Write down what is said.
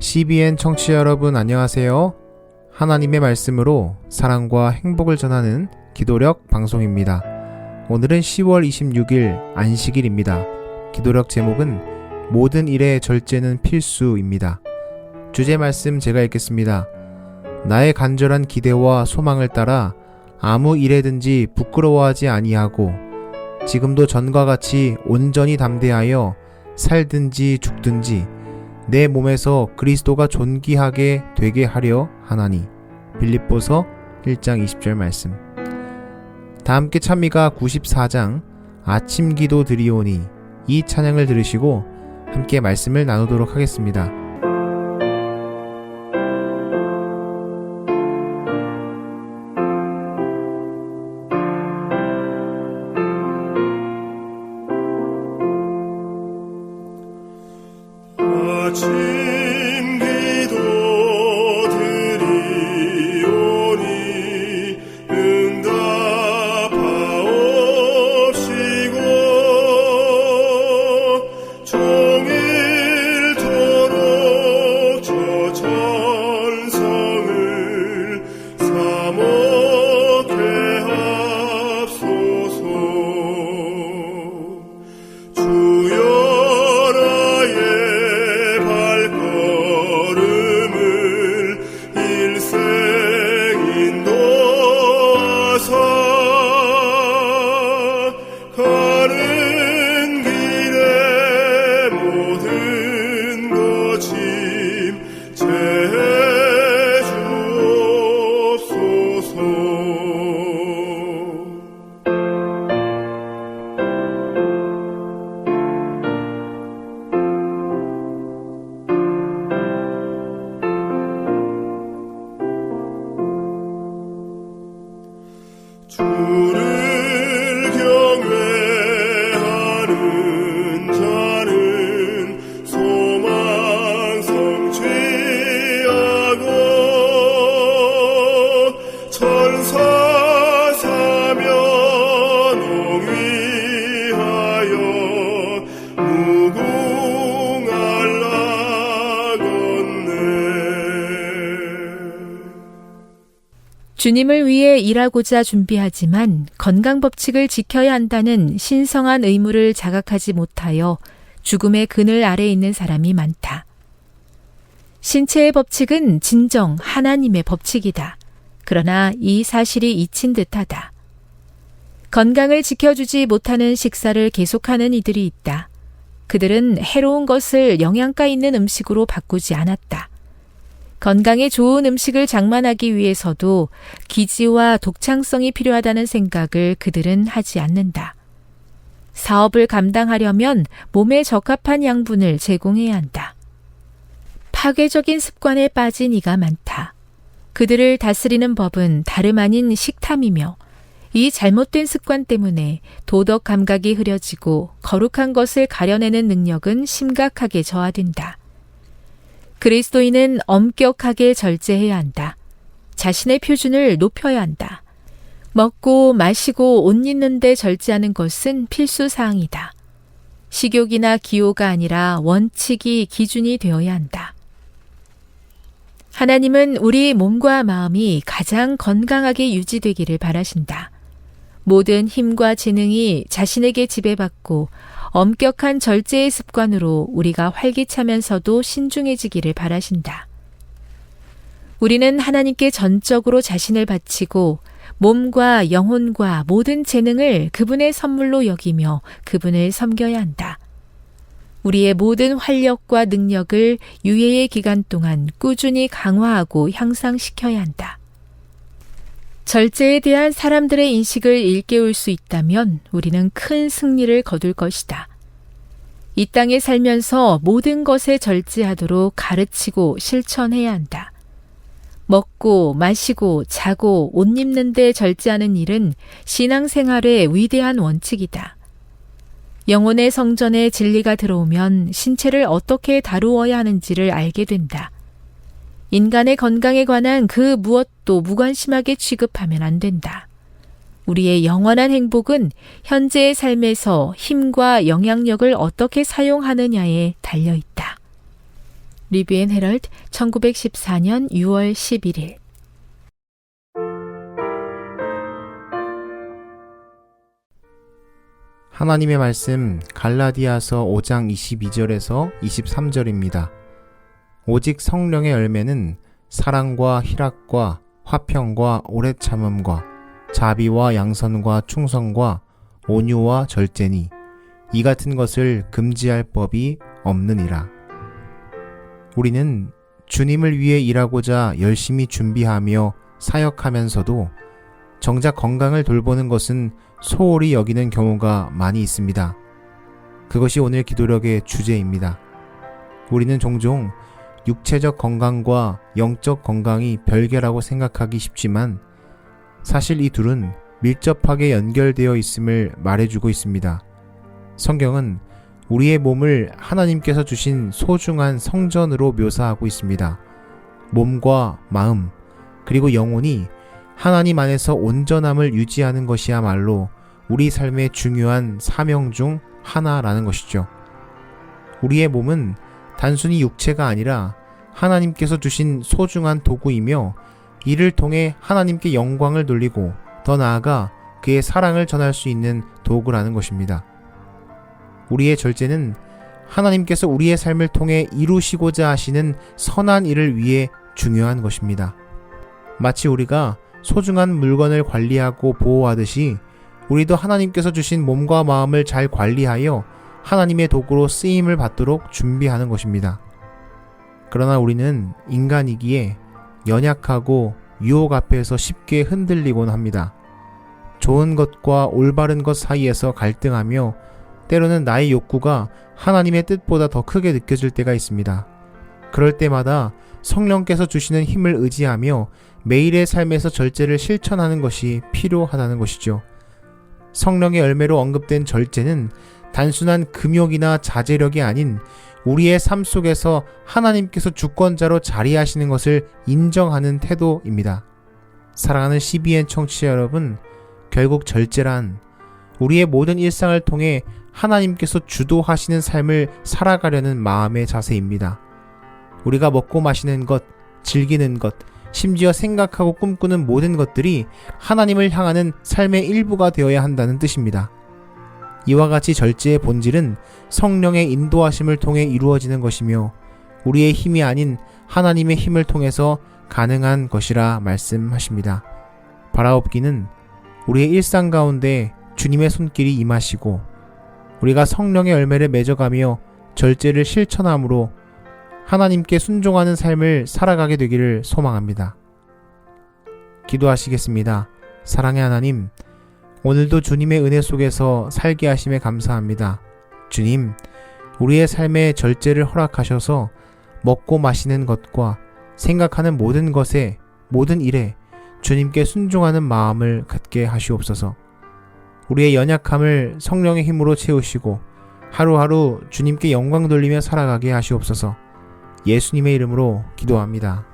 CBN 청취자 여러분 안녕하세요. 하나님의 말씀으로 사랑과 행복을 전하는 기도력 방송입니다. 오늘은 10월 26일 안식일입니다. 기도력 제목은 모든 일의 절제는 필수입니다. 주제 말씀 제가 읽겠습니다. 나의 간절한 기대와 소망을 따라 아무 일에든지 부끄러워하지 아니하고 지금도 전과 같이 온전히 담대하여 살든지 죽든지 내 몸에서 그리스도가 존귀하게 되게 하려 하나니. 빌립보서 1장 20절 말씀. 다 함께 찬미가 94장. 아침 기도 드리오니 이 찬양을 들으시고 함께 말씀을 나누도록 하겠습니다. 주님을 위해 일하고자 준비하지만 건강 법칙을 지켜야 한다는 신성한 의무를 자각하지 못하여 죽음의 그늘 아래 있는 사람이 많다. 신체의 법칙은 진정 하나님의 법칙이다. 그러나 이 사실이 잊힌 듯하다. 건강을 지켜주지 못하는 식사를 계속하는 이들이 있다. 그들은 해로운 것을 영양가 있는 음식으로 바꾸지 않았다. 건강에 좋은 음식을 장만하기 위해서도 기지와 독창성이 필요하다는 생각을 그들은 하지 않는다. 사업을 감당하려면 몸에 적합한 양분을 제공해야 한다. 파괴적인 습관에 빠진 이가 많다. 그들을 다스리는 법은 다름 아닌 식탐이며 이 잘못된 습관 때문에 도덕 감각이 흐려지고 거룩한 것을 가려내는 능력은 심각하게 저하된다. 그리스도인은 엄격하게 절제해야 한다. 자신의 표준을 높여야 한다. 먹고 마시고 옷 입는데 절제하는 것은 필수 사항이다. 식욕이나 기호가 아니라 원칙이 기준이 되어야 한다. 하나님은 우리 몸과 마음이 가장 건강하게 유지되기를 바라신다. 모든 힘과 지능이 자신에게 지배받고 엄격한 절제의 습관으로 우리가 활기차면서도 신중해지기를 바라신다. 우리는 하나님께 전적으로 자신을 바치고 몸과 영혼과 모든 재능을 그분의 선물로 여기며 그분을 섬겨야 한다. 우리의 모든 활력과 능력을 유예의 기간 동안 꾸준히 강화하고 향상시켜야 한다. 절제에 대한 사람들의 인식을 일깨울 수 있다면 우리는 큰 승리를 거둘 것이다. 이 땅에 살면서 모든 것에 절제하도록 가르치고 실천해야 한다. 먹고 마시고 자고 옷 입는데 절제하는 일은 신앙생활의 위대한 원칙이다. 영혼의 성전에 진리가 들어오면 신체를 어떻게 다루어야 하는지를 알게 된다. 인간의 건강에 관한 그 무엇도 무관심하게 취급하면 안 된다. 우리의 영원한 행복은 현재의 삶에서 힘과 영향력을 어떻게 사용하느냐에 달려 있다. 리뷰앤 헤럴드 1914년 6월 11일 하나님의 말씀 갈라디아서 5장 22절에서 23절입니다. 오직 성령의 열매는 사랑과 희락과 화평과 오래 참음과 자비와 양선과 충성과 온유와 절제니 이 같은 것을 금지할 법이 없느니라. 우리는 주님을 위해 일하고자 열심히 준비하며 사역하면서도 정작 건강을 돌보는 것은 소홀히 여기는 경우가 많이 있습니다. 그것이 오늘 기도력의 주제입니다. 우리는 종종 육체적 건강과 영적 건강이 별개라고 생각하기 쉽지만 사실 이 둘은 밀접하게 연결되어 있음을 말해주고 있습니다. 성경은 우리의 몸을 하나님께서 주신 소중한 성전으로 묘사하고 있습니다. 몸과 마음, 그리고 영혼이 하나님 안에서 온전함을 유지하는 것이야말로 우리 삶의 중요한 사명 중 하나라는 것이죠. 우리의 몸은 단순히 육체가 아니라 하나님께서 주신 소중한 도구이며 이를 통해 하나님께 영광을 돌리고 더 나아가 그의 사랑을 전할 수 있는 도구라는 것입니다. 우리의 절제는 하나님께서 우리의 삶을 통해 이루시고자 하시는 선한 일을 위해 중요한 것입니다. 마치 우리가 소중한 물건을 관리하고 보호하듯이 우리도 하나님께서 주신 몸과 마음을 잘 관리하여 하나님의 도구로 쓰임을 받도록 준비하는 것입니다. 그러나 우리는 인간이기에 연약하고 유혹 앞에서 쉽게 흔들리곤 합니다. 좋은 것과 올바른 것 사이에서 갈등하며 때로는 나의 욕구가 하나님의 뜻보다 더 크게 느껴질 때가 있습니다. 그럴 때마다 성령께서 주시는 힘을 의지하며 매일의 삶에서 절제를 실천하는 것이 필요하다는 것이죠. 성령의 열매로 언급된 절제는 단순한 금욕이나 자제력이 아닌 우리의 삶 속에서 하나님께서 주권자로 자리하시는 것을 인정하는 태도입니다. 사랑하는 CBN 청취자 여러분, 결국 절제란 우리의 모든 일상을 통해 하나님께서 주도하시는 삶을 살아가려는 마음의 자세입니다. 우리가 먹고 마시는 것, 즐기는 것, 심지어 생각하고 꿈꾸는 모든 것들이 하나님을 향하는 삶의 일부가 되어야 한다는 뜻입니다. 이와 같이 절제의 본질은 성령의 인도하심을 통해 이루어지는 것이며 우리의 힘이 아닌 하나님의 힘을 통해서 가능한 것이라 말씀하십니다. 바라옵기는 우리의 일상 가운데 주님의 손길이 임하시고 우리가 성령의 열매를 맺어가며 절제를 실천함으로 하나님께 순종하는 삶을 살아가게 되기를 소망합니다. 기도하시겠습니다. 사랑의 하나님, 오늘도 주님의 은혜 속에서 살게 하심에 감사합니다. 주님, 우리의 삶에 절제를 허락하셔서 먹고 마시는 것과 생각하는 모든 것에, 모든 일에 주님께 순종하는 마음을 갖게 하시옵소서. 우리의 연약함을 성령의 힘으로 채우시고 하루하루 주님께 영광 돌리며 살아가게 하시옵소서. 예수님의 이름으로 기도합니다.